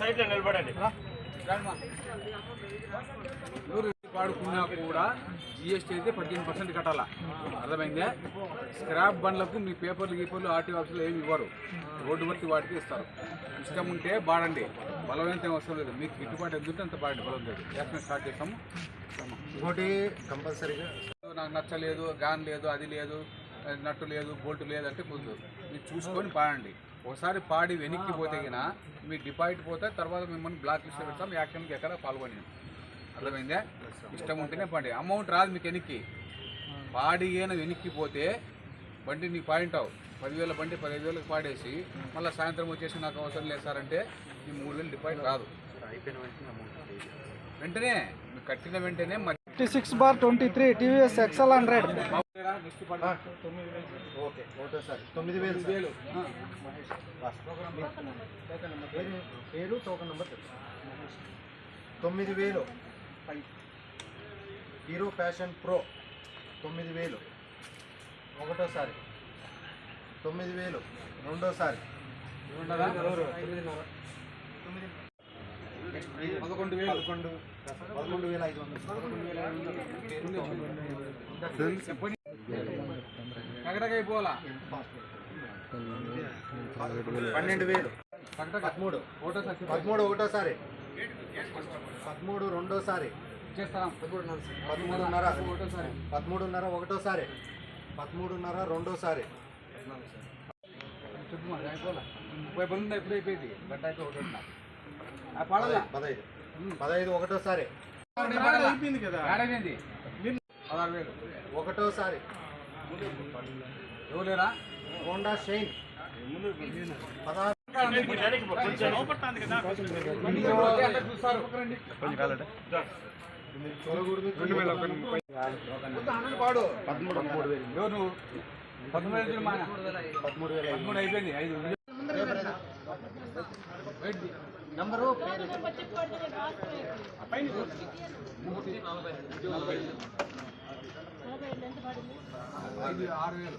సైట్లో నిలబడండి. వాడుకున్నా కూడా జిఎస్టీ అయితే పద్దెనిమిది పర్సెంట్ కట్టాలా. అర్థమైందే? స్క్రాప్ బండ్లకు మీ పేపర్లు గీపర్లు ఆర్టీ ఆఫీసులో ఏమి ఇవ్వరు. రోడ్డు బట్టి వాటికి ఇస్తారు. ఇష్టం ఉంటే బాడండి బలమైనంత ఏం అవసరం లేదు. మీకు గిట్టుబాటు ఎంత ఉంటే అంత బాడండి బలం లేదు. యాక్షన్ స్టార్ట్ చేస్తాము. ఇంకోటి కంపల్సరీగా నాకు నచ్చలేదు గాన్ లేదు అది లేదు నట్టు లేదు బోల్ట్ లేదు అంటే కుదరదు మీరు చూసుకొని పాడండి. ఒకసారి పాడి వెనక్కి పోతే మీ డిపాజిట్ పోతే తర్వాత మిమ్మల్ని బ్లాక్ లిస్ట్ పెడతాం. యాక్షన్కి ఎక్కడ పాల్గొని అర్థమైందే? ఇష్టం ఉంటేనే పండి. అమౌంట్ రాదు మీకు వెనక్కి. పాడి ఏన వెనక్కి పోతే బండి నీకు పాయింట్ అవు పదివేల బండి పదిహేను వేలకు పాడేసి మళ్ళీ సాయంత్రం వచ్చేసి నాకు అవసరం లేదు సార్ అంటే ఈ మూడు వేలు డిపాజిట్ రాదు. అయిపోయిన వెంటనే మీరు కట్టిన వెంటనే మరి fifty six bar twenty three TVS Excel hundred. Okay తొమ్మిది వేలు. పేరు టోకన్ నెంబర్. తొమ్మిది వేలు. హీరో ప్యాషన్ ప్రో తొమ్మిది వేలు. ఒకటోసారి. తొమ్మిది వేలు. రెండోసారి. పదకొండు వేలు. పదకొండు. పదకొండు వేల ఐదు వందలు. చెప్పండి టగటగై పోలా? పన్నెండు వేలు. పదమూడు. ఫోటో సార్ పదమూడు ఒకటోసారి. పదమూడు రెండోసారి. పదమూడున్నర. ఒకటోసారి. పదమూడున్నర ఒకటోసారి. పదమూడున్నర రెండోసారి. చెప్పు మరి అయిపోలా? ముప్పై పనులు ఎప్పుడు అయిపోయింది? గంట అయితే ఒకటి పదహైదు పదహైదు. ఒకటోసారి. పదహారు వేలు. ఒకటోసారి. ఎవరు లేరా? Honda Shine. పదహారు పదమూడు వేలు పదమూడు అయిపోయింది ఐదు. వెయిట్ నంబరు ఆరు వేలు.